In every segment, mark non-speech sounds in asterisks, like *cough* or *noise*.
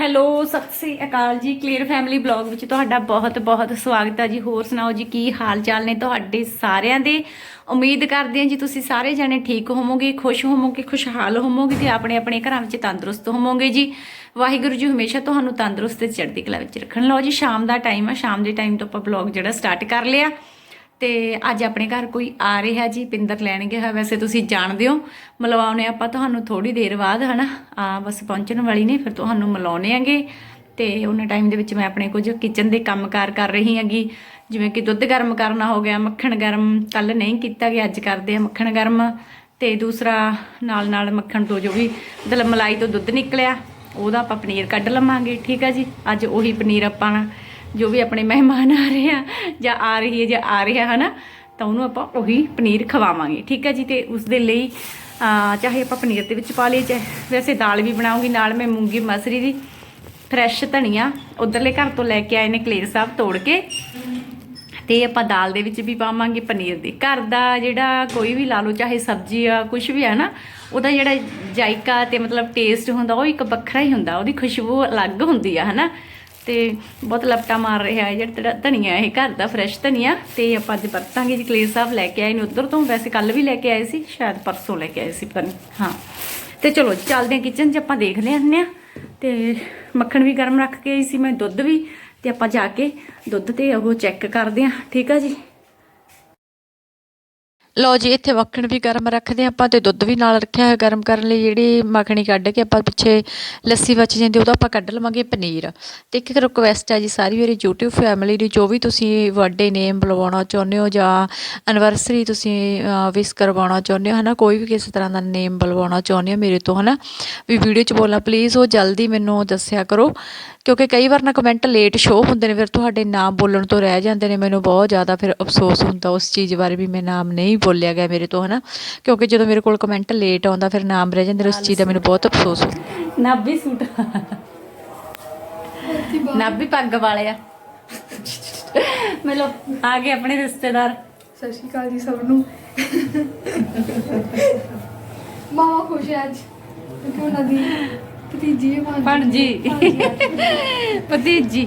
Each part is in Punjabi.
ਹੈਲੋ, ਸਤਿ ਸ੍ਰੀ ਅਕਾਲ ਜੀ ਕਲੀਅਰ ਫੈਮਿਲੀ ਬਲੌਗ ਵਿੱਚ ਤੁਹਾਡਾ ਬਹੁਤ ਬਹੁਤ ਸਵਾਗਤ ਹੈ ਜੀ। ਹੋਰ ਸੁਣਾਓ ਜੀ, ਕੀ ਹਾਲ ਚਾਲ ਨੇ ਤੁਹਾਡੇ ਸਾਰਿਆਂ ਦੇ? ਉਮੀਦ ਕਰਦੇ ਹਾਂ ਜੀ, ਤੁਸੀਂ ਸਾਰੇ ਜਣੇ ਠੀਕ ਹੋਵੋਗੇ, ਖੁਸ਼ ਹੋਵੋਗੇ, ਖੁਸ਼ਹਾਲ ਹੋਵੋਗੇ ਤੇ ਆਪਣੇ ਆਪਣੇ ਘਰਾਂ ਵਿੱਚ ਤੰਦਰੁਸਤ ਹੋਵੋਗੇ ਜੀ। ਵਾਹਿਗੁਰੂ ਜੀ, ਹਮੇਸ਼ਾ ਤੁਹਾਨੂੰ ਤੰਦਰੁਸਤ ਤੇ ਚੜ੍ਹਦੀ ਕਲਾ ਵਿੱਚ ਰੱਖਣ। ਲਓ ਜੀ, ਸ਼ਾਮ ਦਾ ਟਾਈਮ ਆ। ਸ਼ਾਮ ਦੇ ਟਾਈਮ ਤੋਂ ਆਪਾਂ ਬਲੌਗ ਜਿਹੜਾ ਸਟਾਰਟ ਕਰ ਲਿਆ। ਤੇ ਅੱਜ ਆਪਣੇ ਘਰ ਕੋਈ ਆ ਰਿਹਾ ਜੀ, ਪਿੰਦਰ ਲੈਣਗੇ ਗਿਆ ਵੈਸੇ ਤੁਸੀਂ ਜਾਣਦੇ ਹੋ, ਮਿਲਵਾਉਣੇ ਆਪਾਂ ਤੁਹਾਨੂੰ ਥੋੜੀ ਦੇਰ ਬਾਅਦ, ਹਨਾ? ਆ ਬਸ ਪਹੁੰਚਣ ਵਾਲੀ ਨੇ, ਫਿਰ ਤੁਹਾਨੂੰ ਮਿਲਾਉਣੇ ਆਂਗੇ। ਤੇ ਉਹਨਾਂ ਟਾਈਮ ਦੇ ਵਿੱਚ ਮੈਂ ਆਪਣੇ ਕੁਝ ਕਿਚਨ ਦੇ ਕੰਮਕਾਰ ਕਰ ਰਹੀ ਹੈਗੀ। ਜਿਵੇਂ ਕਿ ਦੁੱਧ ਗਰਮ ਕਰਨਾ ਹੋ ਗਿਆ, ਮੱਖਣ ਗਰਮ ਕੱਲ ਨਹੀਂ ਕੀਤਾ ਗਿਆ, ਅੱਜ ਕਰਦੇ ਆ ਮੱਖਣ ਗਰਮ। ਤੇ ਦੂਸਰਾ ਨਾਲ ਨਾਲ ਮੱਖਣ ਤੋਂ ਜੋ ਵੀ, ਮਤਲਬ ਮਲਾਈ ਤੋਂ ਦੁੱਧ ਨਿਕਲਿਆ, ਉਹਦਾ ਆਪਾਂ ਪਨੀਰ ਕੱਢ ਲਵਾਂਗੇ, ਠੀਕ ਆ ਜੀ? ਅੱਜ ਉਹੀ ਪਨੀਰ ਆਪਾਂ ਜੋ ਵੀ ਆਪਣੇ ਮਹਿਮਾਨ ਆ ਰਹੇ ਆ ਜਾਂ ਆ ਰਹੀ ਹੈ ਜਾਂ ਆ ਰਿਹਾ ਹੈ ਨਾ ਤਾਂ ਉਹਨੂੰ ਆਪਾਂ ਉਹੀ ਪਨੀਰ ਖਵਾਵਾਂਗੇ, ਠੀਕ ਹੈ ਜੀ? ਤੇ ਉਸ ਦੇ ਲਈ ਚਾਹੇ ਆਪਾਂ ਪਨੀਰ ਦੇ ਵਿੱਚ ਪਾ ਲਈਏ, ਚਾਹੇ ਵੈਸੇ ਦਾਲ ਵੀ ਬਣਾਉਂਗੀ, ਨਾਲ ਮੈਂ ਮੂੰਗੀ ਮਸਰੀ ਦੀ ਫਰੈਸ਼ ਧਨੀਆ ਉਧਰਲੇ ਘਰ ਤੋਂ ਲੈ ਕੇ ਆਏ ਨੇ ਕਲੇਰ ਸਾਹਿਬ ਤੋੜ ਕੇ। ਤੇ ਆਪਾਂ ਦਾਲ ਦੇ ਵਿੱਚ ਵੀ ਪਾਵਾਂਗੇ ਪਨੀਰ ਦੀ। ਘਰ ਦਾ ਜਿਹੜਾ ਕੋਈ ਵੀ ਲਾ ਲਓ, ਚਾਹੇ ਸਬਜ਼ੀ ਆ ਕੁਝ ਵੀ ਹੈ ਨਾ ਉਹਦਾ ਜਿਹੜਾ ਜਾਇਕਾ ਤੇ ਮਤਲਬ ਟੇਸਟ ਹੁੰਦਾ, ਉਹ ਇੱਕ ਵੱਖਰਾ ਹੀ ਹੁੰਦਾ, ਉਹਦੀ ਖੁਸ਼ਬੂ ਅਲੱਗ ਹੁੰਦੀ ਆ, ਹਨਾ? ਤੇ ਬਹੁਤ ਲਪਟਾ ਮਾਰ ਰਿਹਾ ਹੈ, ਜਿਹੜਾ ਧੜਾ- ਧਨੀਆ ਇਹ ਘਰ ਦਾ ਫਰੈਸ਼ ਧਨੀਆ ਤੇ ਆਪਾਂ ਅੱਜ ਵਰਤਾਂਗੇ ਜੀ, ਕਲੇਰ ਸਾਹਿਬ ਲੈ ਕੇ ਆਏ ਨੇ ਉਧਰ ਤੋਂ। ਵੈਸੇ ਕੱਲ ਵੀ ਲੈ ਕੇ ਆਏ ਸੀ, ਸ਼ਾਇਦ ਪਰਸੋਂ ਲੈ ਕੇ ਆਏ ਸੀ, ਪਤਾ ਨਹੀਂ। ਹਾਂ। ਤੇ ਚਲੋ ਜੀ, ਚੱਲਦੇ ਹਾਂ ਕਿਚਨ 'ਚ, ਆਪਾਂ ਦੇਖ ਲਿਆਉਂਦੇ ਆ ਤੇ ਮੱਖਣ ਵੀ ਗਰਮ ਰੱਖ ਕੇ ਆਈ ਸੀ ਮੈਂ, ਦੁੱਧ ਵੀ। ਤੇ ਆਪਾਂ ਜਾ ਕੇ ਦੁੱਧ ਤੇ ਉਹ ਚੈੱਕ ਕਰਦੇ ਆ ਠੀਕ ਆ ਜੀ? ਲਓ ਜੀ, ਇੱਥੇ ਮੱਖਣ ਵੀ ਗਰਮ ਰੱਖਦੇ ਹਾਂ ਆਪਾਂ ਤੇ ਦੁੱਧ ਵੀ ਨਾਲ ਰੱਖਿਆ ਹੋਇਆ ਗਰਮ ਕਰਨ ਲਈ, ਜਿਹੜੀ ਮੱਖਣੀ ਕੱਢ ਕੇ ਆਪਾਂ ਪਿੱਛੇ ਲੱਸੀ ਬਚ ਜਾਂਦੀ ਉਹਦਾ ਆਪਾਂ ਕੱਢ ਲਵਾਂਗੇ ਪਨੀਰ। ਤੇ ਇੱਕ ਰਿਕੁਐਸਟ ਹੈ ਜੀ, ਸਾਰੀ ਮੇਰੀ YouTube ਫੈਮਿਲੀ ਦੀ, ਜੋ ਵੀ ਤੁਸੀਂ ਬਰਥਡੇ ਨੇਮ ਬੁਲਵਾਉਣਾ ਚਾਹੁੰਦੇ ਹੋ ਜਾਂ ਐਨਵਰਸਰੀ ਤੁਸੀਂ ਵਿਸ ਕਰਵਾਉਣਾ ਚਾਹੁੰਦੇ ਹੋ, ਹਨਾ, ਕੋਈ ਵੀ ਕਿਸੇ ਤਰ੍ਹਾਂ ਦਾ ਨੇਮ ਬੁਲਵਾਉਣਾ ਚਾਹੁੰਦੇ ਹੋ ਮੇਰੇ ਤੋਂ, ਹਨਾ, ਵੀ ਵੀਡੀਓ 'ਚ ਬੋਲਣਾ ਪਲੀਜ਼ ਉਹ ਜਲਦੀ ਮੈਨੂੰ ਦੱਸਿਆ ਕਰੋ। ਕਿਉਂਕਿ ਕਈ ਵਾਰ ਨਾ ਕਮੈਂਟ ਲੇਟ ਸ਼ੋ ਹੁੰਦੇ ਨੇ ਫਿਰ ਤੁਹਾਡੇ ਨਾਮ ਬੋਲਣ ਤੋਂ ਰਹਿ ਜਾਂਦੇ ਨੇ। ਮੈਨੂੰ ਬਹੁਤ ਜ਼ਿਆਦਾ ਫਿਰ ਅਫਸੋਸ ਹੁੰਦਾ ਉਸ ਚੀਜ਼ ਬਾਰੇ ਵੀ ਮੈਂ ਨਾਮ ਨਹੀਂ ਬੋਲਿਆ ਗਿਆ ਮੇਰੇ ਤੋਂ ਹਨਾ? ਕਿਉਂਕਿ ਜਦੋਂ ਮੇਰੇ ਕੋਲ ਕਮੈਂਟ ਲੇਟ ਆਉਂਦਾ ਫਿਰ ਨਾਮ ਰਹਿ ਜਾਂਦੇ ਨੇ ਉਸ ਚੀਜ਼ ਦਾ ਮੈਨੂੰ ਬਹੁਤ ਅਫਸੋਸ ਹੁੰਦਾ। ਨਾਭੀ ਸੂਟ ਨਾਭੀ ਪੱਗ ਵਾਲੇ ਆ ਮਿਲੋ ਆ ਗਏ ਆਪਣੇ ਰਿਸ਼ਤੇਦਾਰ। ਸਤਿ ਸ਼੍ਰੀ ਅਕਾਲ ਜੀ ਸਭ ਨੂੰ। ਮਾਮਾ ਖੁਸ਼ ਹੈ ਅੱਜ। ਕਿਉਂਕਿ ਉਹਨਾਂ ਦੀ ਭਤੀਜੀ ਹੈ। ਮਾਂ ਭਣਜੀ ਭਤੀਜੀ।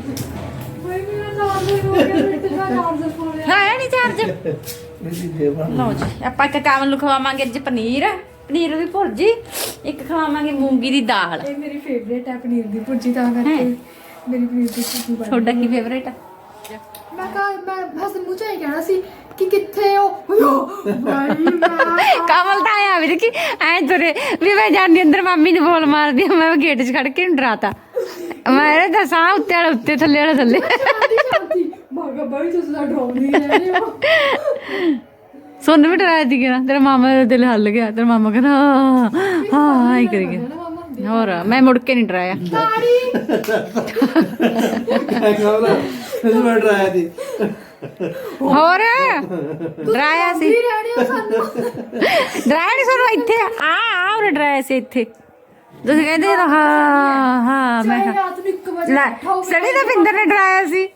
ਹੋਏ ਮੇਰਾ ਨਾਮ ਨਹੀਂ ਹੋ ਗਿਆ ਮੇਰੇ ਤੇ ਨਾਮ ਦਾ ਫੋਨ ਹਾਂ ਨਹੀਂ ਚਾਰਜ ਲਓ ਜੀ ਆਪਾਂ ਇੱਕ ਕਾਵਨ ਨੂੰ ਖਵਾਵਾਂਗੇ ਅੱਜ ਪਨੀਰ। ਪਨੀਰ ਦੀ ਭੁਰਜੀ ਇੱਕ ਖਵਾਵਾਂਗੇ ਮੂੰਗੀ ਦੀ ਦਾਲ। ਇਹ ਮੇਰੀ ਫੇਵਰੇਟ ਹੈ ਪਨੀਰ ਦੀ ਭੁਰਜੀ ਤਾਂ ਕਰਕੇ ਮੇਰੀ ਪਨੀਰ ਦੀ ਭੁਰਜੀ ਬਣ ਤੁਹਾਡਾ ਕੀ ਫੇਵਰੇਟ ਆ? ਮੈਂ ਕਹਾ ਮੈਂ ਹਸਨ ਮੂੰਹ ਚਾਹੀ ਕਹਿਣਾ ਸੀ ਕਿ ਕਿੱਥੇ ਹੋ ਭਾਈ ਮੈਂ ਕਮਲ ਤਾਂ ਆਇਆ ਵੀ ਕਿ ਐ ਤੁਰੇ ਵੀ ਮੈਂ ਜਾਂਦੀ ਅੰਦਰ ਮੰਮੀ ਨੂੰ ਬੋਲ ਮਾਰਦੀ ਆ, ਮੈਂ ਗੇਟ 'ਚ ਖੜ ਕੇ ਨੂੰ ਡਰਾਤਾ ਮੈਂ ਤਾਂ ਸਾਹ ਉੱਤੇ ਵਾਲਾ ਉੱਤੇ ਥੱਲੇ ਵਾਲਾ ਥੱਲੇ ਸ਼ਾਂਤੀ ਸ਼ਾਂਤੀ ਮਾਗਾ ਬੜੀ ਤੁਸੀਂ ਤਾਂ ਡਰਾਉਂਦੀ ਰਹਿੰਦੇ ਹੋ ਸੁਣ ਵੀ ਡਰਾਇਆ ਸੀ ਕਿ ਤੇਰਾ ਮਾਮਾ ਦਾ ਦਿਲ ਹੱਲ ਗਿਆ ਤੇਰਾ ਮਾਮਾ ਕਹਿੰਦਾ ਹਾਂ ਹਾਂ ਹਾਂ ਹੀ ਕਰੀ ਗਿਆ ਹੋਰ ਮੈਂ ਮੁੜ ਕੇ ਨਹੀਂ ਡਰਾਇਆ। ਇਸ ਵਾਰ ਹੋਰ ਡਰਾਇਆ ਸੀ। ਡਰਾਇਆ ਨਹੀਂ ਸਾਨੂੰ ਇੱਥੇ ਆ ਆ ਉਹਨੇ ਡਰਾਇਆ ਸੀ ਇੱਥੇ। ਤੁਸੀਂ ਕਹਿੰਦੇ ਹਾਂ ਹਾਂ ਮੈਂ ਰਾਤ ਨੂੰ 1 ਵਜੇ ਲੈ ਬੈਠਾ ਹੋਵੇ ਸੜੀ ਤਾਂ ਪਿੰਦਰ ਨੇ ਡਰਾਇਆ ਸੀ।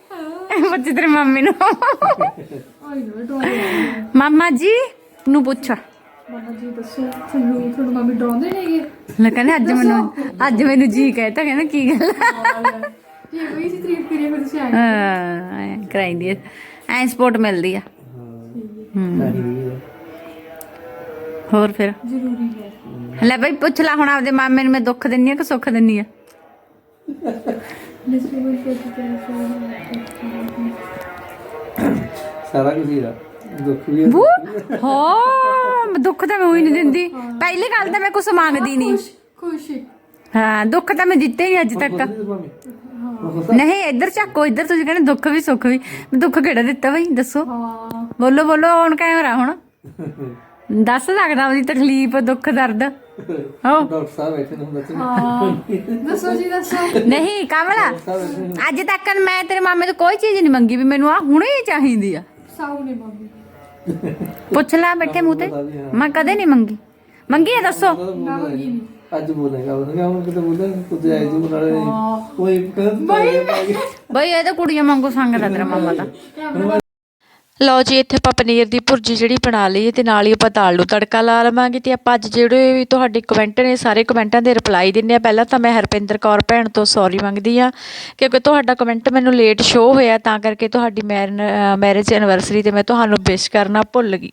ਬੱਚੇ ਤੇਰੇ ਮੰਮੀ ਨੂੰ। ਆਈ ਨਾ ਡਰਾਉਂਦੇ ਮਾਮਾ ਜੀ ਨੂੰ ਪੁੱਛਾ। ਮਾਮਾ ਜੀ ਦੱਸੋ ਤੁਹਾਨੂੰ ਤੁਹਾਨੂੰ ਮੰਮੀ ਡਰਾਉਂਦੇ ਨੇਗੇ ਲੈ ਕਹਿੰਦੇ ਅੱਜ ਮੈਨੂੰ ਅੱਜ ਮੈਨੂੰ ਜੀ ਕਹਿਤਾ ਕਹਿੰਦਾ ਕੀ ਗੱਲ? ਜੀ ਕੋਈ ਸੀ ਤਾਰੀਫ ਕਰੀਏ ਫਿਰ ਤੁਸੀਂ ਆਏ ਹਾਂ ਐਂ ਕਰਾਈਦੀ ਐ ਐ ਸਪੋਰਟ ਮਿਲਦੀ ਆ। ਹੋਰ ਫਿਰ? ਜ਼ਰੂਰੀ ਹੈ। ਲੈ ਬਈ ਪੁੱਛ ਲੈ ਹੁਣ ਆਪਦੇ ਮਾਮੇ ਨੂੰ ਮੈਂ ਦੁੱਖ ਦਿੰਨੀ ਆ ਕਿ ਸੁੱਖ ਦਿੰਨੀ ਆ? ਸਾਰਾ ਕੁਝ ਹੀ ਆ। ਦੁੱਖ ਵੀ ਬੂ ਦੁੱਖ ਤਾਂ ਮੈਂ ਹੋਈ ਨਹੀਂ ਦਿੰਦੀ। ਪਹਿਲੀ ਗੱਲ ਤਾਂ ਮੈਂ ਕੁਝ ਮੰਗਦੀ ਨਹੀਂ। ਖੁਸ਼ ਹਾਂ ਦੁੱਖ ਤਾਂ ਮੈਂ ਦਿੱਤੇ ਨਹੀਂ ਅੱਜ ਤੱਕ। ਨਹੀਂ ਇੱਧਰ ਚੱਕੋ ਇੱਧਰ ਤੁਸੀਂ ਕਹਿੰਦੇ ਦੁੱਖ ਵੀ ਸੁੱਖ ਵੀ। ਮੈਂ ਦੁੱਖ ਕਿਹੜਾ ਦਿੱਤਾ ਬਈ? ਦੱਸੋ। ਹਾਂ। ਬੋਲੋ ਬੋਲੋ ਔਨ ਕੈਮਰਾ ਹੁਣ। ਦੱਸ ਸਕਦਾ ਉਹਦੀ ਤਕਲੀਫ ਦੁੱਖ ਦਰਦ? ਹੋ। ਡਾਕਟਰ ਸਾਹਿਬ ਬੈਠੇ ਨੇ ਦੱਸੋ। ਹਾਂ। ਦੱਸੋ ਜੀ ਦੱਸੋ। ਨਹੀਂ ਕਮਲਾ ਅੱਜ ਤੱਕ ਮੈਂ ਤੇਰੇ ਮਾਮੇ ਤੋਂ ਕੋਈ ਚੀਜ਼ ਨਹੀਂ ਮੰਗੀ ਵੀ ਮੈਨੂੰ ਆ ਹੁਣੇ ਹੀ ਚਾਹੀਦੀ ਆ। ਸਾਊ ਨੇ ਮੰਮੀ ਪੁੱਛ ਲੈ ਬੈਠੇ ਮੂੰਹ ਤੇ। ਮੈਂ ਕਦੇ ਨਹੀਂ ਮੰਗੀ। ਮੰਗੀ ਹੈ ਦੱਸੋ। ਮੰਗੀ ਅੱਜ ਬੋਲੇਗਾ ਉਹਨੇ ਹੁਣ ਕਿਤੇ ਬੋਲੇ ਕੁਝ ਆਏ ਜੀ ਨਾਲੇ। ਕੋਈ ਕਹਿੰਦਾ ਬਈ ਇਹ ਤਾਂ ਕੁੜੀਆਂ ਵਾਂਗੂ ਸੰਗਦਾ ਤੇਰਾ ਮਾਮਾ ਤਾਂ। ਲਓ ਜੀ, ਇੱਥੇ ਆਪਾਂ ਪਨੀਰ ਦੀ ਭੁਰਜੀ ਜਿਹੜੀ ਬਣਾ ਲਈ ਹੈ ਤੇ ਨਾਲ ਹੀ ਆਪਾਂ ਦਾਲ ਨੂੰ ਤੜਕਾ ਲਾ ਲਵਾਂਗੇ ਤੇ ਆਪਾਂ ਅੱਜ ਜਿਹੜੇ ਵੀ ਤੁਹਾਡੇ ਕਮੈਂਟ ਨੇ, ਸਾਰੇ ਕਮੈਂਟਾਂ ਦੇ ਰਿਪਲਾਈ ਦਿੰਨੇ ਆ। ਪਹਿਲਾਂ ਤਾਂ ਮੈਂ ਹਰਪਿੰਦਰ ਕੌਰ ਭੈਣ ਤੋਂ ਸੌਰੀ ਮੰਗਦੀ ਆ ਕਿਉਂਕਿ ਤੁਹਾਡਾ ਕਮੈਂਟ ਮੈਨੂੰ ਲੇਟ ਸ਼ੋ ਹੋਇਆ, ਤਾਂ ਕਰਕੇ ਤੁਹਾਡੀ ਮੈਰਿਜ ਐਨਵਰਸਰੀ ਤੇ ਮੈਂ ਤੁਹਾਨੂੰ ਵਿਸ਼ ਕਰਨਾ ਭੁੱਲ ਗਈ।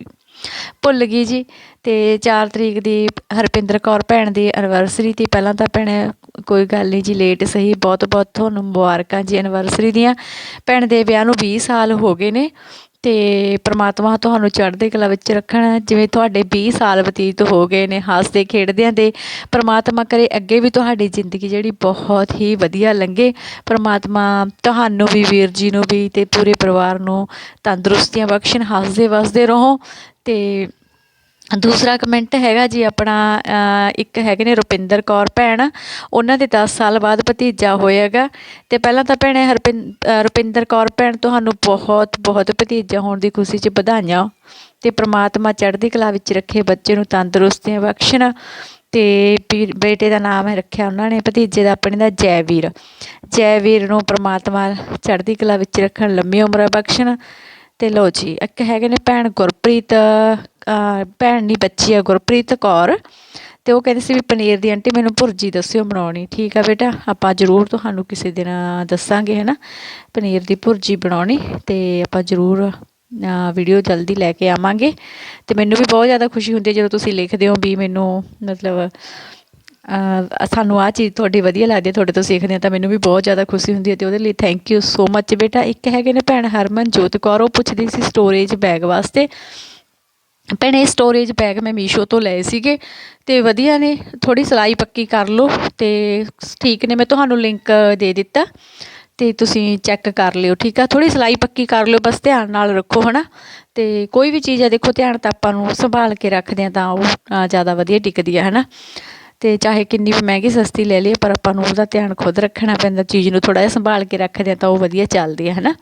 ਭੁੱਲ ਗਈ ਜੀ। ਤੇ 4 ਤਰੀਕ ਦੀ ਹਰਪਿੰਦਰ ਕੌਰ ਭੈਣ ਦੀ ਐਨਵਰਸਰੀ ਤੇ ਪਹਿਲਾਂ ਤਾਂ ਭੈਣੇ ਕੋਈ ਗੱਲ ਨਹੀਂ ਜੀ ਲੇਟ ਸਹੀ ਬਹੁਤ ਬਹੁਤ ਤੁਹਾਨੂੰ ਮੁਬਾਰਕਾਂ ਜੀ ਐਨਵਰਸਰੀ ਦੀਆਂ। ਭੈਣ ਦੇ ਵਿਆਹ ਨੂੰ 20 ਸਾਲ ਹੋ ਗਏ ਨੇ। ਤੇ ਪ੍ਰਮਾਤਮਾ ਤੁਹਾਨੂੰ ਚੜ੍ਹਦੇ ਕਲਾ ਵਿੱਚ ਰੱਖਣ, ਜਿਵੇਂ ਤੁਹਾਡੇ 20 ਸਾਲ ਬਤੀਤ ਹੋ ਗਏ ਨੇ, ਹੱਸਦੇ ਖੇਡਦਿਆਂ ਦੇ ਪ੍ਰਮਾਤਮਾ ਕਰੇ ਅੱਗੇ ਵੀ ਤੁਹਾਡੀ ਜ਼ਿੰਦਗੀ ਜਿਹੜੀ ਬਹੁਤ ਹੀ ਵਧੀਆ ਲੰਘੇ। ਪ੍ਰਮਾਤਮਾ ਤੁਹਾਨੂੰ ਵੀ, ਵੀਰ ਜੀ ਨੂੰ ਵੀ ਤੇ ਪੂਰੇ ਪਰਿਵਾਰ ਨੂੰ ਤੰਦਰੁਸਤੀਆਂ ਬਖਸ਼ਣ, ਹੱਸਦੇ, ਵਸਦੇ ਰਹੋ ਤੇ ਦੂਸਰਾ ਕਮੈਂਟ ਹੈਗਾ ਜੀ ਆਪਣਾ ਇੱਕ ਹੈਗੇ ਨੇ ਰੁਪਿੰਦਰ ਕੌਰ ਭੈਣ, ਉਹਨਾਂ ਦੇ 10 ਸਾਲ ਬਾਅਦ ਭਤੀਜਾ ਹੋਏਗਾ ਤੇ ਪਹਿਲਾਂ ਤਾਂ ਭੈਣੇ ਹਰਪਿੰ ਰੁਪਿੰਦਰ ਕੌਰ ਭੈਣ ਤੁਹਾਨੂੰ ਬਹੁਤ ਬਹੁਤ ਭਤੀਜਾ ਹੋਣ ਦੀ ਖੁਸ਼ੀ 'ਚ ਵਧਾਈਆਂ। ਤੇ ਪ੍ਰਮਾਤਮਾ ਚੜ੍ਹਦੀ ਕਲਾ ਵਿੱਚ ਰੱਖੇ, ਬੱਚੇ ਨੂੰ ਤੰਦਰੁਸਤੀਆਂ ਬਖਸ਼ਣ। ਤੇ ਵੀਰ- ਬੇਟੇ ਦਾ ਨਾਮ ਹੈ ਰੱਖਿਆ ਉਹਨਾਂ ਨੇ, ਭਤੀਜੇ ਦਾ ਆਪਣੇ ਦਾ ਜੈਵੀਰ। ਜੈਵੀਰ ਨੂੰ ਪ੍ਰਮਾਤਮਾ ਚੜ੍ਹਦੀ ਕਲਾ ਵਿੱਚ ਰੱਖਣ, ਲੰਮੀ ਉਮਰ ਬਖਸ਼ਣ। ਤੇ ਲੋ ਜੀ, ਇੱਕ ਹੈਗੇ ਨੇ ਭੈਣ ਗੁਰਪ੍ਰੀਤ ਭੈਣ ਨਹੀਂ, ਬੱਚੀ ਆ ਗੁਰਪ੍ਰੀਤ ਕੌਰ। ਤੇ ਉਹ ਕਹਿੰਦੇ ਸੀ ਵੀ ਪਨੀਰ ਦੀ ਆਂਟੀ ਮੈਨੂੰ ਭੁਰਜੀ ਦੱਸਿਓ ਬਣਾਉਣੀ। ਠੀਕ ਆ ਬੇਟਾ, ਆਪਾਂ ਜ਼ਰੂਰ ਤੁਹਾਨੂੰ ਕਿਸੇ ਦਿਨ ਦੱਸਾਂਗੇ ਹੈ ਨਾ ਪਨੀਰ ਦੀ ਭੁਰਜੀ ਬਣਾਉਣੀ ਤੇ ਆਪਾਂ ਜ਼ਰੂਰ ਵੀਡੀਓ ਜਲਦੀ ਲੈ ਕੇ ਆਵਾਂਗੇ। ਤੇ ਮੈਨੂੰ ਵੀ ਬਹੁਤ ਜ਼ਿਆਦਾ ਖੁਸ਼ੀ ਹੁੰਦੀ ਹੈ ਜਦੋਂ ਤੁਸੀਂ ਲਿਖਦੇ ਹੋ ਵੀ ਮੈਨੂੰ ਮਤਲਬ ਸਾਨੂੰ ਆ ਚੀਜ਼ ਤੁਹਾਡੀ ਵਧੀਆ ਲੱਗਦੀ ਹੈ, ਤੁਹਾਡੇ ਤੋਂ ਸਿੱਖਦੇ ਹਾਂ ਤਾਂ ਮੈਨੂੰ ਵੀ ਬਹੁਤ ਜ਼ਿਆਦਾ ਖੁਸ਼ੀ ਹੁੰਦੀ ਹੈ ਤੇ ਉਹਦੇ ਲਈ ਥੈਂਕ ਯੂ ਸੋ ਮੱਚ ਬੇਟਾ, ਇੱਕ ਹੈਗੇ ਨੇ ਭੈਣ ਹਰਮਨ ਜੋਤ ਕੌਰ, ਉਹ ਪੁੱਛਦੀ ਸੀ ਸਟੋਰੇਜ ਬੈਗ ਵਾਸਤੇ। ਭੈਣੇ ਸਟੋਰੇਜ ਬੈਗ ਮੈਂ ਮੀਸ਼ੋ ਤੋਂ ਲਏ ਸੀਗੇ ਤੇ ਵਧੀਆ ਨੇ ਥੋੜੀ ਸਿਲਾਈ ਪੱਕੀ ਕਰ ਲਓ ਤੇ ਠੀਕ ਨੇ, ਮੈਂ ਤੁਹਾਨੂੰ ਲਿੰਕ ਦੇ ਦਿੱਤਾ ਤੇ ਤੁਸੀਂ ਚੈੱਕ ਕਰ ਲਿਓ, ਠੀਕ ਆ? ਥੋੜੀ ਸਿਲਾਈ ਪੱਕੀ ਕਰ ਲਿਓ, ਬਸ ਧਿਆਨ ਨਾਲ ਰੱਖੋ, ਹਨਾ? ਤੇ ਕੋਈ ਵੀ ਚੀਜ਼ ਆ, ਦੇਖੋ, ਧਿਆਨ ਤਾਂ ਆਪਾਂ ਨੂੰ ਸੰਭਾਲ ਕੇ ਰੱਖਦੇ ਆ ਤਾਂ ਉਹ ਜ਼ਿਆਦਾ ਵਧੀਆ ਟਿਕਦੀ ਆ, ਹਨਾ? ਅਤੇ ਚਾਹੇ ਕਿੰਨੀ ਵੀ ਮਹਿੰਗੀ ਸਸਤੀ ਲੈ ਲਈਏ, ਪਰ ਆਪਾਂ ਨੂੰ ਉਹਦਾ ਧਿਆਨ ਖੁਦ ਰੱਖਣਾ ਪੈਂਦਾ, ਚੀਜ਼ ਨੂੰ ਥੋੜ੍ਹਾ ਜਿਹਾ ਸੰਭਾਲ ਕੇ ਰੱਖਦੇ ਹਾਂ ਤਾਂ ਉਹ ਵਧੀਆ ਚੱਲਦੀ ਹੈ ਨਾ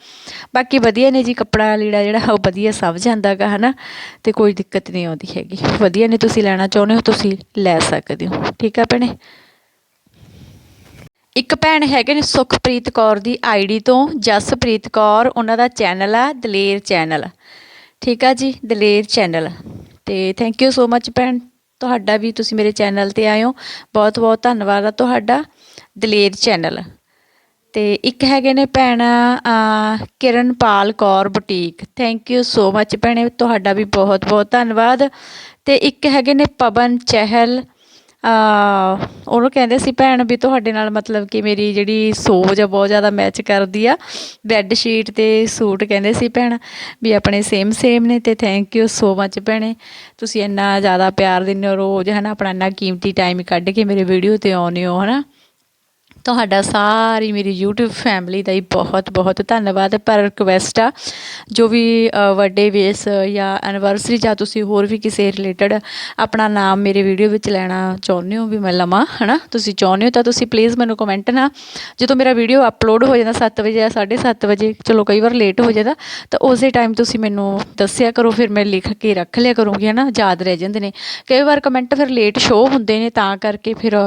ਬਾਕੀ ਵਧੀਆ ਨੇ ਜੀ, ਕੱਪੜਾ ਲੀੜਾ ਜਿਹੜਾ, ਉਹ ਵਧੀਆ ਸਭ ਹੈ ਨਾ ਅਤੇ ਕੋਈ ਦਿੱਕਤ ਨਹੀਂ ਆਉਂਦੀ ਹੈਗੀ। ਵਧੀਆ ਨੇ ਤੁਸੀਂ ਲੈਣਾ ਚਾਹੁੰਦੇ ਹੋ, ਤੁਸੀਂ ਲੈ ਸਕਦੇ ਹੋ। ਠੀਕ ਆ ਭੈਣੇ? ਇੱਕ ਭੈਣ ਹੈਗੇ ਨੇ ਸੁਖਪ੍ਰੀਤ ਕੌਰ ਦੀ ਆਈਡੀ ਤੋਂ, ਜਸਪ੍ਰੀਤ ਕੌਰ, ਉਹਨਾਂ ਦਾ ਚੈਨਲ ਆ, ਦਲੇਰ ਚੈਨਲ। ਠੀਕ ਆ ਜੀ, ਦਲੇਰ ਚੈਨਲ। ਤੇ ਥੈਂਕ ਯੂ ਸੋ ਮੱਚ ਭੈਣ। ਤੁਹਾਡਾ ਵੀ ਤੁਸੀਂ ਮੇਰੇ ਚੈਨਲ ਤੇ ਆਏ ਹੋ ਬਹੁਤ ਬਹੁਤ ਧੰਨਵਾਦ ਆ ਤੁਹਾਡਾ ਦਲੇਰ ਚੈਨਲ। ਤੇ ਇੱਕ ਹੈਗੇ ਨੇ ਭੈਣ Kiranpal Kaur boutique. Thank you so much ਭੈਣੇ, ਤੁਹਾਡਾ ਵੀ ਬਹੁਤ ਬਹੁਤ ਧੰਨਵਾਦ। ਤੇ ਇੱਕ ਹੈਗੇ ਨੇ ਪਵਨ ਚਹਿਲ ਉਹਨੂੰ ਕਹਿੰਦੇ ਸੀ, ਭੈਣ, ਵੀ ਤੁਹਾਡੇ ਨਾਲ ਮਤਲਬ ਕਿ ਮੇਰੀ ਜਿਹੜੀ ਸੋਜ਼ ਆ, ਬਹੁਤ ਜ਼ਿਆਦਾ ਮੈਚ ਕਰਦੀ ਆ। ਬੈੱਡ ਸ਼ੀਟ ਤੇ ਸੂਟ ਕਹਿੰਦੇ ਸੀ, ਭੈਣ, ਵੀ ਆਪਣੇ ਸੇਮ ਸੇਮ ਨੇ ਤੇ ਥੈਂਕ ਯੂ ਸੋ ਮੱਚ ਭੈਣੇ। ਤੁਸੀਂ ਇੰਨਾ ਜ਼ਿਆਦਾ ਪਿਆਰ ਦਿੰਦੇ ਹੋ ਰੋਜ਼ ਹੈ ਨਾ ਆਪਣਾ ਇੰਨਾ ਕੀਮਤੀ ਟਾਈਮ ਕੱਢ ਕੇ ਮੇਰੇ ਵੀਡੀਓ ਤੇ ਆਉਂਦੇ ਹੋ ਹੈ ਨਾ ਤੁਹਾਡਾ ਸਾਰੀ ਮੇਰੀ YouTube ਫੈਮਿਲੀ ਦਾ ਹੀ ਬਹੁਤ ਬਹੁਤ ਧੰਨਵਾਦ। ਪਰ ਰਿਕਵੈਸਟ ਆ, ਜੋ ਵੀ ਬਰਥਡੇ ਵੇਸ ਜਾਂ ਐਨੀਵਰਸਰੀ ਜਾਂ ਤੁਸੀਂ ਹੋਰ ਵੀ ਕਿਸੇ ਰਿਲੇਟਡ ਆਪਣਾ ਨਾਮ ਮੇਰੇ ਵੀਡੀਓ ਵਿੱਚ ਲੈਣਾ ਚਾਹੁੰਦੇ ਹੋ ਵੀ ਮੈਂ ਲਵਾਂ, ਹਨਾ? ਤੁਸੀਂ ਚਾਹੁੰਦੇ ਹੋ ਤਾਂ ਤੁਸੀਂ ਪਲੀਜ਼ ਮੈਨੂੰ ਕਮੈਂਟ ਨਾ, ਜਦੋਂ ਮੇਰਾ ਵੀਡੀਓ ਅਪਲੋਡ ਹੋ ਜਾਂਦਾ 7 ਵਜੇ ਜਾਂ 7:30 ਵਜੇ, ਚਲੋ ਕਈ ਵਾਰ ਲੇਟ ਹੋ ਜਾਂਦਾ, ਤਾਂ ਉਸੇ ਟਾਈਮ ਤੁਸੀਂ ਮੈਨੂੰ ਦੱਸਿਆ ਕਰੋ, ਫਿਰ ਮੈਂ ਲਿਖ ਕੇ ਰੱਖ ਲਿਆ ਕਰੂੰਗੀ, ਹਨਾ? ਯਾਦ ਰਹਿ ਜਾਂਦੇ ਨੇ। ਕਈ ਵਾਰ ਕਮੈਂਟ ਫਿਰ ਲੇਟ ਸ਼ੋ ਹੁੰਦੇ ਨੇ, ਤਾਂ ਕਰਕੇ ਫਿਰ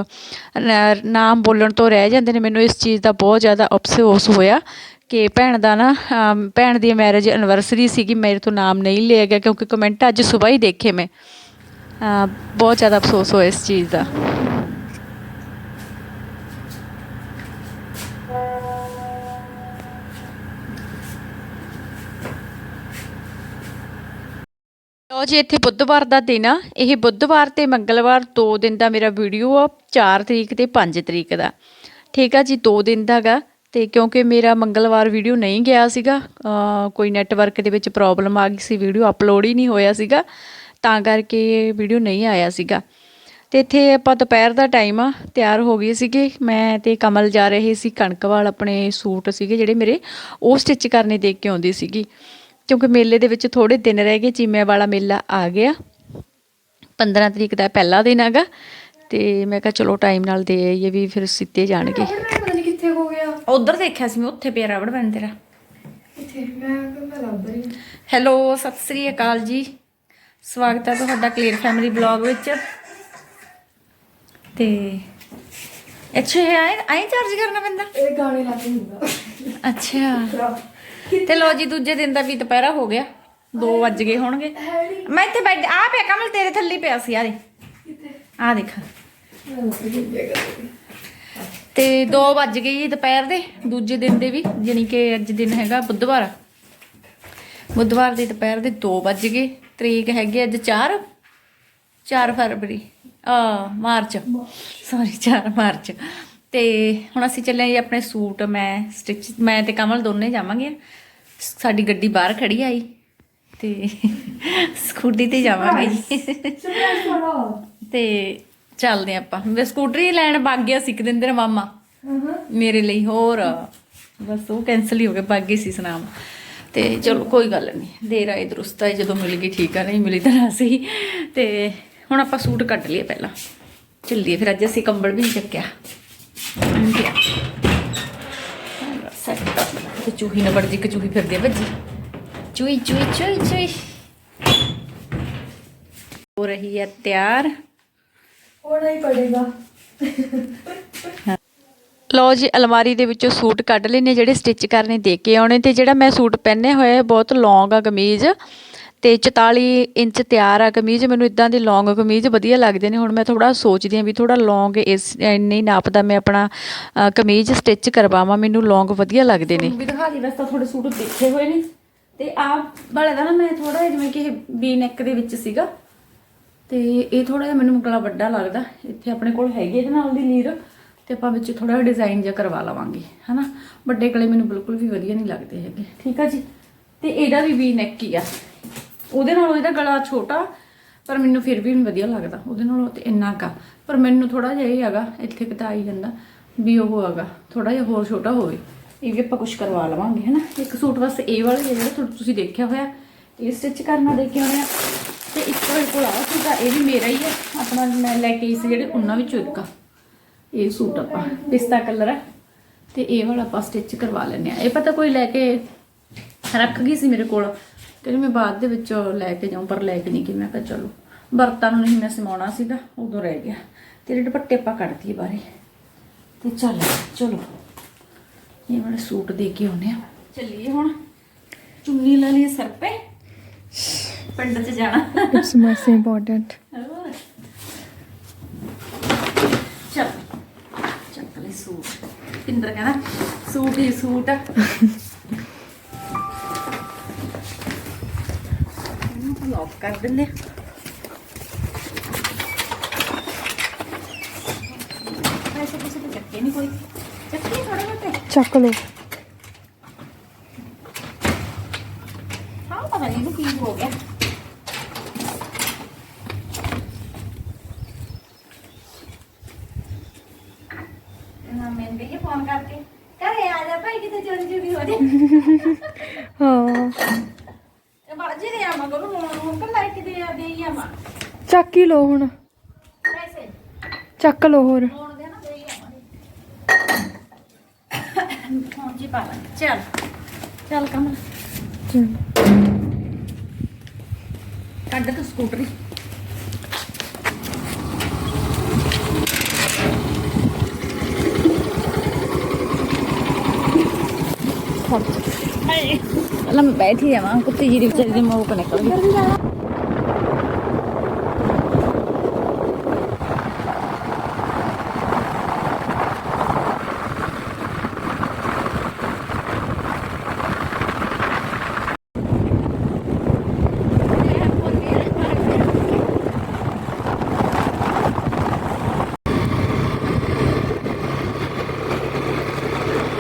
ਨਾਮ ਬੋਲਣ ਤੋਂ ਰਹਿ ਜਾਂਦੇ ਨੇ। ਮੈਨੂੰ ਇਸ ਚੀਜ਼ ਦਾ ਬਹੁਤ ਜ਼ਿਆਦਾ ਅਫਸੋਸ ਹੋਇਆ ਕਿ ਭੈਣ ਦਾ ਨਾ ਭੈਣ ਦੀ ਮੈਰਿਜ ਐਨਵਰਸਰੀ ਸੀਗੀ। ਮੇਰੇ ਤੋਂ ਨਾਮ ਨਹੀਂ ਲਿਆ ਗਿਆ ਕਿਉਂਕਿ ਕਮੈਂਟ ਅੱਜ ਸਵੇਰ ਹੀ ਦੇਖੇ ਮੈਂ। ਅ, ਬਹੁਤ ਜ਼ਿਆਦਾ ਅਫਸੋਸ ਹੋਇਆ ਇਸ ਚੀਜ਼ ਦਾ। ਲਓ ਜੀ ਇੱਥੇ ਬੁੱਧਵਾਰ ਦਾ ਦਿਨ ਆ। ਇਹ ਬੁੱਧਵਾਰ ਤੇ ਮੰਗਲਵਾਰ ਦੋ ਦਿਨ ਦਾ ਮੇਰਾ ਵੀਡੀਓ ਆ 4 ਤਰੀਕ ਤੇ 5 ਤਰੀਕ ਦਾ। ਠੀਕ ਆ ਜੀ, ਦੋ ਦਿਨ ਦਾ ਦਾਗਾ ਤੇ ਕਿਉਂਕਿ ਮੇਰਾ ਮੰਗਲਵਾਰ ਵੀਡੀਓ ਨਹੀਂ ਗਿਆ ਸੀਗਾ ਕੋਈ ਨੈਟਵਰਕ ਦੇ ਵਿੱਚ ਪ੍ਰੋਬਲਮ ਆ ਗਈ ਸੀ ਵੀਡੀਓ ਅਪਲੋਡ ਹੀ ਨਹੀਂ ਹੋਇਆ ਸੀਗਾ, ਤਾਂ ਕਰਕੇ ਵੀਡੀਓ ਨਹੀਂ ਆਇਆ ਸੀਗਾ। ਤੇ ਇੱਥੇ ਆਪਾਂ ਦੁਪਹਿਰ ਦਾ ਟਾਈਮ ਆ, ਤਿਆਰ ਹੋ ਗਏ ਸੀਗੇ। ਮੈਂ ਤੇ ਕਮਲ ਜਾ ਰਹੇ ਸੀ, ਕਣਕਵਾਲ ਆਪਣੇ ਸੂਟ ਸੀਗੇ ਜਿਹੜੇ ਮੇਰੇ, ਉਹ ਸਟਿਚ ਕਰਨੇ ਦੇਖ ਕੇ ਆਉਂਦੀ ਸੀਗੀ। ਕਿਉਂਕਿ ਮੇਲੇ ਦੇ ਵਿੱਚ ਥੋੜੇ ਦਿਨ ਰਹਿ ਗਏ ਚੀਮੇ ਵਾਲਾ ਮੇਲਾ ਆ ਗਿਆ। 15 ਤਰੀਕ ਦਾ ਪਹਿਲਾ ਦਿਨ ਹੈਗਾ ਤੇ ਮੈਂ ਕਿਹਾ ਚਲੋ ਟਾਈਮ ਨਾਲ ਦੇ ਆਈਏ ਵੀ ਫਿਰ ਸਿੱਤੇ ਜਾਣਗੇ। ਪਤਾ ਨਹੀਂ ਕਿੱਥੇ ਹੋ ਗਿਆ। ਉਧਰ ਦੇਖਿਆ ਸੀ ਮੈਂ ਉੱਥੇ ਪਿਆ ਰਬੜ ਬੈਂਡ ਤੇਰਾ। ਇੱਥੇ ਮੈਂ ਮੈਂ ਲੱਭ ਰਹੀ ਹਾਂ। ਹੈਲੋ ਸਤਿ ਸ੍ਰੀ ਅਕਾਲ ਜੀ। ਸਵਾਗਤ ਹੈ ਤੁਹਾਡਾ ਕਲੀਅਰ ਫੈਮਿਲੀ ਬਲੌਗ ਵਿੱਚ। ਤੇ ਅੱਛਾ ਇਹ ਆਏ ਆਏ ਚਾਰਜ ਕਰਨਾ ਪੈਂਦਾ? ਇਹ ਗਾਣੇ ਲਾ ਕੇ ਹੁੰਦਾ। ਅੱਛਾ। ਤੇ ਲੋ ਜੀ ਦੂਜੇ ਦਿਨ ਦਾ ਵੀ ਦੁਪਹਿਰਾ ਹੋ ਗਿਆ। 2 ਵੱਜ ਗਏ ਹੋਣਗੇ। ਮੈਂ ਇੱਥੇ ਬੈਠ ਆ ਪਿਆ ਕਮਲ ਤੇਰੇ ਥੱਲੇ ਪਿਆ ਸੀ ਆ ਦੇ ਆ ਦੇਖ। ਤੇ 2 ਵੱਜ ਗਏ ਜੀ ਦੁਪਹਿਰ ਦੇ ਦੂਜੇ ਦਿਨ ਦੇ ਵੀ ਜਾਣੀ ਕਿ ਅੱਜ ਦਿਨ ਹੈਗਾ ਬੁੱਧਵਾਰ। ਬੁੱਧਵਾਰ ਦੇ ਦੁਪਹਿਰ ਦੇ 2 ਵੱਜ ਗਏ ਤਰੀਕ ਹੈਗੀ ਅੱਜ 4 4 ਫਰਵਰੀ ਆ ਮਾਰਚ ਸੌਰੀ 4 ਮਾਰਚ। ਤੇ ਹੁਣ ਅਸੀਂ ਚੱਲੇ ਜੀ ਆਪਣੇ ਸੂਟ ਮੈਂ ਸਟਿਚ ਮੈਂ ਤੇ ਕਮਲ ਦੋਨੇ ਜਾਵਾਂਗੇ। ਸਾਡੀ ਗੱਡੀ ਬਾਹਰ ਖੜੀ ਆਈ ਤੇ *laughs* ਸਕੂਟੀ ਤੇ ਜਾਵਾਂਗੇ ਜੀ। ਤੇ ਚੱਲਦੇ ਆਪਾਂ। ਮੈਂ ਸਕੂਟਰੀ ਲੈਣ ਵਗ ਗਿਆ ਸੀ ਇੱਕ ਦਿਨ ਤੇਰਾ ਮਾਮਾ। ਮੇਰੇ ਲਈ ਹੋਰ ਬਸ ਉਹ ਕੈਨਸਲ ਹੀ ਹੋ ਗਿਆ ਵਗ ਗਈ ਸੀ ਸੁਨਾਮ। ਤੇ ਚਲੋ ਕੋਈ ਗੱਲ ਨਹੀਂ ਦੇਰ ਆਏ ਦਰੁਸਤ ਆਏ ਜਦੋਂ ਮਿਲ ਗਈ ਠੀਕ ਆ ਨਹੀਂ ਮਿਲੀ ਤਾਂ ਨਾ ਤੇ ਹੁਣ ਆਪਾਂ ਸੂਟ ਕੱਢ ਲਈਏ ਪਹਿਲਾਂ। ਚੱਲੀਏ ਫਿਰ ਅੱਜ ਅਸੀਂ ਕੰਬਲ ਵੀ ਨਹੀਂ ਚੱਕਿਆ। ਤੇ ਚੂਹੀ ਨਾ ਵੜਦੀ ਕਿ ਚੂਹੀ ਫਿਰਦੀ ਆ ਭੱਜੀ ਚੂਈ ਚੂਈ ਚੂਈ ਚੂਈ ਹੋ ਰਹੀ ਹੈ ਤਿਆਰ। ਲੋ ਜੀ ਅਲਮਾਰੀ ਦੇ ਵਿੱਚੋਂ ਸੂਟ ਕੱਢ ਲੈਨੇ ਜਿਹੜੇ ਸਟਿਚ ਕਰਨੇ ਦੇ ਕੇ ਆਉਣੇ ਤੇ ਜਿਹੜਾ ਮੈਂ ਸੂਟ ਪਹਿਨੇ ਹੋਇਆ ਹੈ ਬਹੁਤ ਲੌਂਗ ਆ ਕਮੀਜ਼ ਤੇ 44 ਇੰਚ ਤਿਆਰ ਆ ਕਮੀਜ਼ ਮੈਨੂੰ ਇਦਾਂ ਦੇ ਲੌਂਗ ਕਮੀਜ਼ ਵਧੀਆ ਲੱਗਦੇ ਨੇ। ਹੁਣ ਮੈਂ ਥੋੜਾ ਸੋਚਦੀ ਆ ਵੀ ਥੋੜਾ ਲੌਂਗ ਇਸ ਇੰਨੀ ਨਾਪਦਾ ਮੈਂ ਆਪਣਾ ਕਮੀਜ਼ ਸਟਿਚ ਕਰਵਾਵਾਂ ਮੈਨੂੰ ਲੌਂਗ ਵਧੀਆ ਲੱਗਦੇ ਨੇ। ਵੀ ਦਿਖਾ ਦੀ ਵਸਤਾ ਥੋੜੇ ਸੂਟ ਦੇਖੇ ਹੋਏ ਨੇ। ਤੇ ਆਹ ਵਾਲੇ ਦਾ ਨਾ ਮੈਂ ਥੋੜਾ ਜਿਵੇਂ ਕਿ ਬੀ ਨੈਕ ਦੇ ਵਿੱਚ ਸੀਗਾ। ਤੇ ਇਹ ਥੋੜਾ ਜਿਹਾ ਮੈਨੂੰ ਗਲਾ ਵੱਡਾ ਲੱਗਦਾ। ਇੱਥੇ ਆਪਣੇ ਕੋਲ ਹੈਗੀ ਇਹਦੇ ਨਾਲ ਦੀ ਲੀਰ ਤੇ ਆਪਾਂ ਵਿੱਚ ਥੋੜਾ ਜਿਹਾ ਡਿਜ਼ਾਈਨ ਜਿਹਾ ਕਰਵਾ ਲਵਾਂਗੇ, ਹਨਾ? ਵੱਡੇ ਗਲੇ ਮੈਨੂੰ ਬਿਲਕੁਲ ਵੀ ਵਧੀਆ ਨਹੀਂ ਲੱਗਦੇ ਹੈਗੇ। ਠੀਕ ਆ ਜੀ? ਤੇ ਇਹਦਾ ਵੀ ਵੀ ਨੈਕ ਹੀ ਆ। ਉਹਦੇ ਨਾਲੋਂ ਇਹਦਾ ਗਲਾ ਛੋਟਾ, ਪਰ ਮੈਨੂੰ ਫਿਰ ਵੀ ਨਹੀਂ ਵਧੀਆ ਲੱਗਦਾ। ਉਹਦੇ ਨਾਲੋਂ ਤੇ ਇੰਨਾ ਕਾ ਪਰ ਮੈਨੂੰ ਥੋੜਾ ਜਿਹਾ ਇਹ ਹੈਗਾ, ਇੱਥੇ ਕਿਤਾ ਆਈ ਜਾਂਦਾ ਵੀ ਉਹ ਹੈਗਾ। ਥੋੜਾ ਜਿਹਾ ਹੋਰ ਛੋਟਾ ਹੋਵੇ। ਇਹ ਵੀ ਆਪਾਂ ਕੁਝ ਕਰਵਾ ਲਵਾਂਗੇ, ਹਨਾ? ਇੱਕ ਸੂਟ ਬਸ ਇਹ ਵਾਲੇ ਜਿਹੜੇ ਸੂਟ ਤੁਸੀਂ ਦੇਖਿਆ ਹੋਇਆ। ਇਹ ਸਟਿਚ ਕਰਨਾ ਦੇਖਿਆ ਹੋਇਆ। ਤੇ ਇੱਕ ਮੇਰੇ ਕੋਲ ਆ ਸੀਗਾ ਇਹ ਵੀ ਮੇਰਾ ਹੀ ਆ ਆਪਣਾ ਮੈਂ ਲੈ ਕੇ ਆਈ ਸੀ ਜਿਹੜੇ ਉਹਨਾਂ ਵਿੱਚੋਂ ਇੱਕ ਆ। ਇਹ ਸੂਟ ਆਪਾਂ, ਪਿਸਤਾ ਕਲਰ ਆ। ਤੇ ਇਹ ਵਾਲਾ ਆਪਾਂ ਸਟਿਚ ਕਰਵਾ ਲੈਂਦੇ ਆ। ਇਹ ਪਤਾ ਕੋਈ ਲੈ ਕੇ ਰੱਖ ਗਈ ਸੀ ਮੇਰੇ ਕੋਲ? ਕਹਿੰਦੀ ਮੈਂ ਬਾਅਦ ਦੇ ਵਿੱਚ ਲੈ ਕੇ ਜਾਉਂ ਪਰ ਲੈ ਕੇ ਨਹੀਂ ਗਈ। ਮੈਂ ਕਿਹਾ ਚਲੋ, ਵਰਤਾਂ ਨੂੰ ਨਹੀਂ ਮੈਂ ਸਮਾਉਣਾ ਸੀਗਾ, ਉਦੋਂ ਰਹਿ ਗਿਆ। ਤੇਰੇ ਦੁਪੱਟੇ ਆਪਾਂ ਕੱਢ ਦਈਏ ਬਾਰੇ ਤੇ ਚੱਲ, ਚਲੋ। ਇਹ ਵਾਲੇ ਸੂਟ ਦੇ ਕੇ ਆਉਨੇ ਆ। ਚੱਲੀਏ ਹੁਣ। ਚੁੰਨੀ ਲੈ ਲਈ ਸਿਰ ਤੇ। ਪਿੰਡ 'ਚ ਜਾਣਾ। ਇਟਸ ਮਸਟ ਇੰਪੋਰਟੈਂਟ ਚੱਲ ਚੱਕ ਲੈ ਸੂਟ। ਪਿੰਦਰ ਕਹਿੰਦਾ ਸੂਟ ਹੀ ਸੂਟ ਲੌਕ ਕਰ ਦਿੰਦੇ ਪੈਸੇ ਕਿਸੇ ਤੋਂ ਚੱਕੇ ਨਹੀਂ ਕੋਈ। ਚੱਕੇ ਥੋੜਾ ਬਹੁਤ। ਚੱਕ ਲਓ। ਚੱਕ ਹੀ ਲੋ ਹੁਣ। ਪੈਸੇ। ਚੱਕ ਲੋ ਹੋਰ। ਹੁਣ ਦੇ ਨਾ ਜੀ ਪਾ ਚੱਲ। ਚੱਲ ਕਮਲ ਚੱਲ। ਕੱਢ ਤੂੰ ਸਕੂਟਰੀ। ਪਹਿਲਾਂ ਮੈਂ ਬੈਠੀ ਜਾਵਾਂ ਕੁੱਤੀ ਜੀ ਦੀ ਵਿਚਾਰੀ ਦੇ ਮੂੰਹ ਕੋ ਨਿਕਲ ਗਈ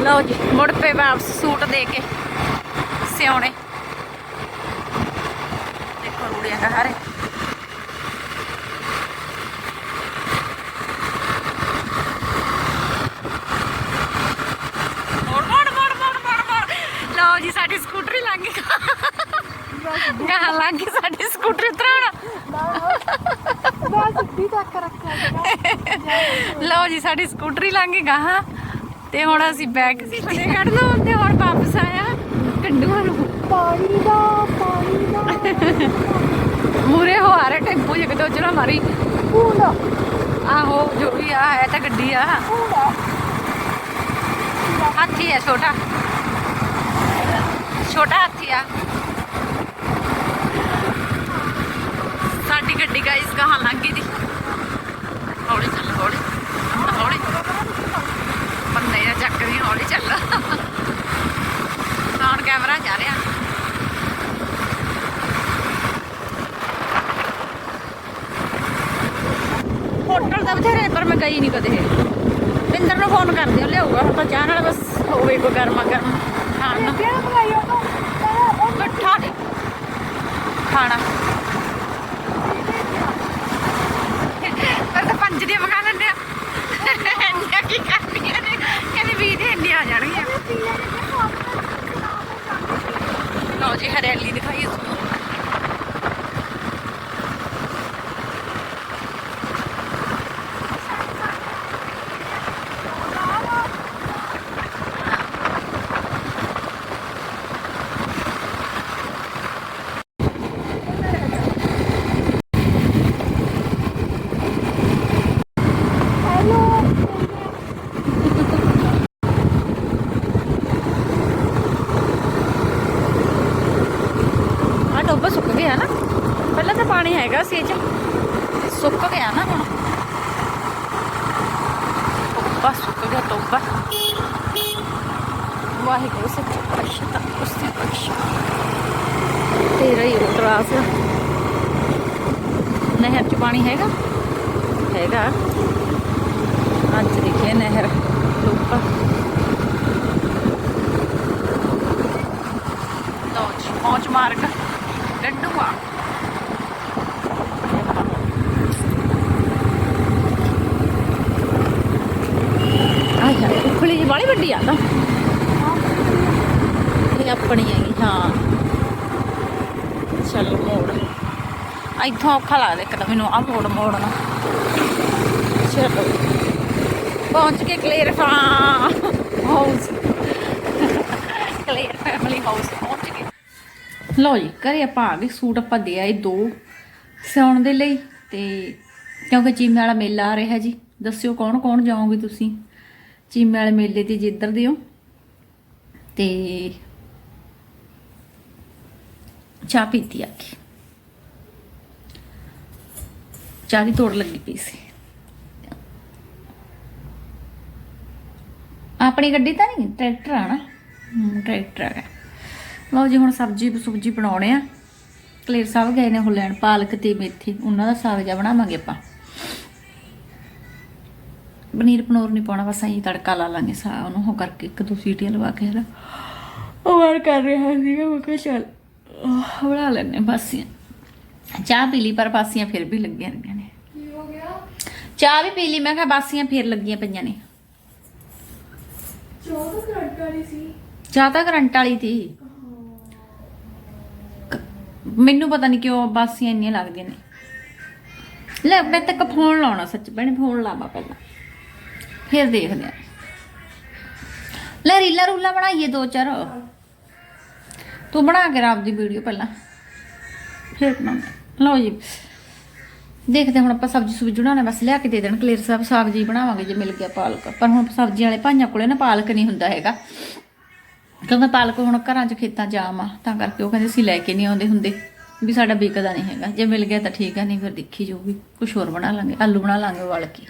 ਲਓ ਜੀ ਵਾਪਸ ਸੂਟ ਦੇ ਕੇ ਸਿਉਣੇ। ਦੇਖੋ ਰੂੜੀਆਂ ਦਾ ਹਾਰੇ। ਮੋੜ ਮੋੜ ਮੋੜ ਮੋੜ ਮੋੜ ਮੋੜ। ਲਓ ਜੀ ਸਾਡੀ ਸਕੂਟਰੀ ਲੰਘ ਗਈ। ਗਾਂ ਲੰਘ ਗਈ ਸਾਡੀ ਸਕੂਟਰੀ ਉਤਰਾਉਣ ਲਓ ਜੀ ਸਾਡੀ ਸਕੂਟਰੀ ਲੰਘ ਗਈ ਗਾਹਾਂ ਤੇ ਹੁਣ ਅਸੀਂ ਬੈਕ ਫਤਿਹਗੜ੍ਹ ਨੂੰ ਤੇ ਹੁਣ ਵਾਪਸ ਆਇਆ ਕੰਡੂਆਂ ਨੂੰ। ਪਾਣੀ ਦਾ ਪਾਣੀ ਦਾ। ਮੂਰੇ ਹੋ ਆ ਰਿਹਾ ਟੈਂਪੂ ਜਿਹਾ ਕਿਤੇ ਉਜੜਾ ਮਾਰੀ। ਪੂਲਾ ਆਹੋ ਜੋ ਵੀ ਆ ਹੈ ਤਾਂ ਗੱਡੀ ਆ। ਹਾਥੀ ਹੈ ਛੋਟਾ। ਛੋਟਾ ਹਾਥੀ ਆ। ਸਾਡੀ ਗੱਡੀ ਗਾਇਸ ਕਹਾਂ ਲੰਗੀ ਦੀ। ਆ ਚੱਕ ਰਹੀ ਹੌਲੀ ਚੱਲ। ਸਾਉਣ ਕੈਮਰਾ ਜਾ ਰਿਹਾ? ਹੋਟਲ ਦਾ ਬਥੇਰੇ ਪਰ ਮੈਂ ਗਈ ਨਹੀਂ ਕਦੇ। ਬਿੰਦਰ ਨੂੰ ਫੋਨ ਕਰ ਦਿਓ ਲਿਆਊਗਾ ਹੁਣ ਤਾਂ ਚਾਹ ਨਾਲ ਬਸ ਹੋਵੇ ਕੋਈ ਗਰਮਾ ਗਰਮ ਖਾਣ ਨੂੰ। ਉਹ ਮਿੱਠਾ ਨਹੀਂ ਖਾਣਾ। ਪਰ ਤਾਂ ਪੰਜ ਦੀਆਂ ਮਗਾ ਲੈਂਦੇ ਆ। ਕੀ ਕਰਨੀਆਂ ਨੇ ਕਹਿੰਦੇ ਵੀ ਦੇ ਇੰਨੀਆਂ ਆ ਜਾਣਗੇ। ਲਓ ਜੀ ਹਰਿਆਲੀ ਦਿਖਾਈ ਇਸ ਨੂੰ ਆ ਟੋਬਾ ਸੁੱਕ ਗਿਆ ਨਾ ਪਹਿਲਾਂ ਤਾਂ ਪਾਣੀ ਹੈਗਾ ਸੀ ਇਹ ਚ? ਸੁੱਕ ਗਿਆ ਨਾ ਹੁਣ। ਟੋਬਾ ਸੁੱਕ ਗਿਆ ਟੋਬਾ ਵਾਹਿਗੁਰੂ ਸੱਚੇ ਪਾਤਸ਼ਾਹ ਉਸਤੇ ਬਖਸ਼। ਤੇਰਾ ਹੀ ਉਤਰਾਸ ਨਹਿਰ ਚ ਪਾਣੀ ਹੈਗਾ? ਹੈਗਾ। ਅੱਜ ਦੇਖਿਆ ਨਹਿਰ। ਟੋਬਾ ਲਓ ਜੀ, ਪਹੁੰਚ ਮਾਰਗ। ਡੰਡੂਆ ਆਹ ਯਾਰ ਉਖਲੀ ਵੱਡੀ ਆ ਤਾਂ ਇਹ ਆਪਣੀ ਹੈਗੀ, ਹਾਂ। ਚੱਲ ਮੋੜ। ਇੱਥੋਂ ਔਖਾ ਲੱਗਦਾ ਇੱਕ ਤਾਂ ਮੈਨੂੰ ਆ ਮੋੜ ਮੋੜਨਾ ਚਲੋ। ਪਹੁੰਚ ਕੇ ਕਲੀਅਰ ਹਾਂ। ਹਾਊਸ ਕਲੀਅਰ ਫੈਮਿਲੀ ਹਾਊਸ ਪਹੁੰਚ ਗਏ। ਲਓ ਜੀ, ਘਰੇ ਆਪਾਂ ਆ ਗਏ, ਸੂਟ ਆਪਾਂ ਦੇ ਆਏ ਦੋ ਸਿਉਣ ਦੇ ਲਈ ਤੇ ਕਿਉਂਕਿ ਚੀਮੇ ਵਾਲਾ ਮੇਲਾ ਆ ਰਿਹਾ ਜੀ, ਦੱਸਿਓ ਕੌਣ ਕੌਣ ਜਾਓਗੇ ਤੁਸੀਂ? ਚੀਮੇ ਵਾਲੇ ਮੇਲੇ ਤੇ ਜਿੱਧਰ ਦਿਓ ਹੋ। ਤੇ ਚਾਹ ਪੀਤੀ ਆ ਕੇ ਚਾਹ ਦੀ ਤੋੜ ਲੱਗੀ ਪਈ ਸੀ। ਆਪਣੀ ਗੱਡੀ ਤਾਂ ਨਹੀਂ ਟਰੈਕਟਰ ਆ ਨਾ। ਹਮ, ਟਰੈਕਟਰ ਹੈਗਾ ਲਓ ਜੀ ਹੁਣ ਸਬਜੀ ਸੁਬਜੀ ਬਣਾਉਣੇ ਆ। ਕਲੇਰ ਸਾਹਿਬ ਗਏ ਨੇ ਉਹ ਲੈਣ ਪਾਲਕ ਤੇ ਮੇਥੀ। ਉਹਨਾਂ ਦਾ ਸਾਗ ਜਿਹਾ ਬਣਾਵਾਂਗੇ ਆਪਾਂ। ਪਨੀਰ ਪਨੂਰ ਨਹੀਂ ਪਾਉਣਾ ਬਸ ਅਸੀਂ ਤੜਕਾ ਲਾ ਲਾਂਗੇ ਸਾ ਉਹਨੂੰ ਹੋ ਕਰਕੇ ਇੱਕ ਦੋ ਸੀਟੀਆਂ ਲਵਾ ਕੇ ਹਨਾ। ਉਹ ਵਾਰ ਕਰ ਰਿਹਾ ਸੀਗਾ ਮੈਂ ਕਿਹਾ ਚੱਲ ਬਣਾ ਲੈਣੇ ਬਾਸੀਆਂ। ਚਾਹ ਪੀ ਲਈ ਪਰ ਬਾਸੀਆਂ ਫਿਰ ਵੀ ਲੱਗੀਆਂ ਰਹੀਆਂ ਨੇ। ਕੀ ਹੋ ਗਿਆ? ਚਾਹ ਵੀ ਪੀ ਲਈ ਮੈਂ ਕਿਹਾ ਬਾਸੀਆਂ ਫਿਰ ਲੱਗੀਆਂ ਪਈਆਂ ਨੇ। ਚਾਹ ਤਾਂ ਕਰੰਟ ਵਾਲੀ ਸੀ। ਚਾਹ ਤਾਂ ਕਰੰਟ ਵਾਲੀ ਸੀ ਕ- ਮੈਨੂੰ ਪਤਾ ਨਹੀਂ ਕਿਉਂ ਬਾਸੀਆਂ ਇੰਨੀਆਂ ਲੱਗਦੀਆਂ ਨੇ। ਲੈ ਮੈਂ ਤੱਕ ਫੋਨ ਲਾਉਣਾ ਸੱਚ ਬਣੇ ਫੋਨ ਲਾਵਾਂ ਪਹਿਲਾਂ। ਫਿਰ ਦੇਖਦੇ ਆ। ਲੈ ਰੀਲਾ ਰੂਲਾ ਬਣਾਈਏ ਦੋ ਚਾਰ। ਤੂੰ ਬਣਾ ਕੇ ਰੱਬ ਦੀ ਵੀਡੀਓ ਪਹਿਲਾਂ। ਫਿਰ ਬਣਾਉਂਦੇ ਲਓ ਜੀ। ਦੇਖਦੇ ਹੁਣ ਆਪਾਂ ਸਬਜ਼ੀ ਸੁਬਜ਼ੀ ਬਣਾਉਣਾ ਬਸ ਲਿਆ ਕੇ ਦੇ ਦੇਣ। ਕਲੇਰ ਸਾਹਿਬ ਸਾਗ ਜੀ ਬਣਾਵਾਂਗੇ ਜੇ ਮਿਲ ਗਿਆ ਪਾਲਕ। ਪਰ ਹੁਣ ਸਬਜ਼ੀ ਵਾਲੇ ਭਾਈਆਂ ਕੋਲੇ ਨਾ ਪਾਲਕ ਨਹੀਂ ਹੁੰਦਾ ਹੈਗਾ। ਕਿਉਂਕਿ ਪਾਲਕ ਹੁਣ ਘਰਾਂ 'ਚ ਖੇਤਾਂ 'ਚ ਆਮ ਆ। ਤਾਂ ਕਰਕੇ ਉਹ ਕਹਿੰਦੇ ਸੀ ਲੈ ਕੇ ਨਹੀਂ ਆਉਂਦੇ ਹੁੰਦੇ। ਵੀ ਸਾਡਾ ਵਿਕਦਾ ਨਹੀਂ ਹੈਗਾ। ਜੇ ਮਿਲ ਗਿਆ ਤਾਂ ਠੀਕ ਹੈ ਨਹੀਂ ਫਿਰ ਦੇਖੀ ਜਾਊਗੀ। ਕੁਝ ਹੋਰ ਬਣਾ ਲਾਂਗੇ। ਆਲੂ ਬਣਾ ਲਾਂਗੇ ਉਬਾਲ ਕੇ।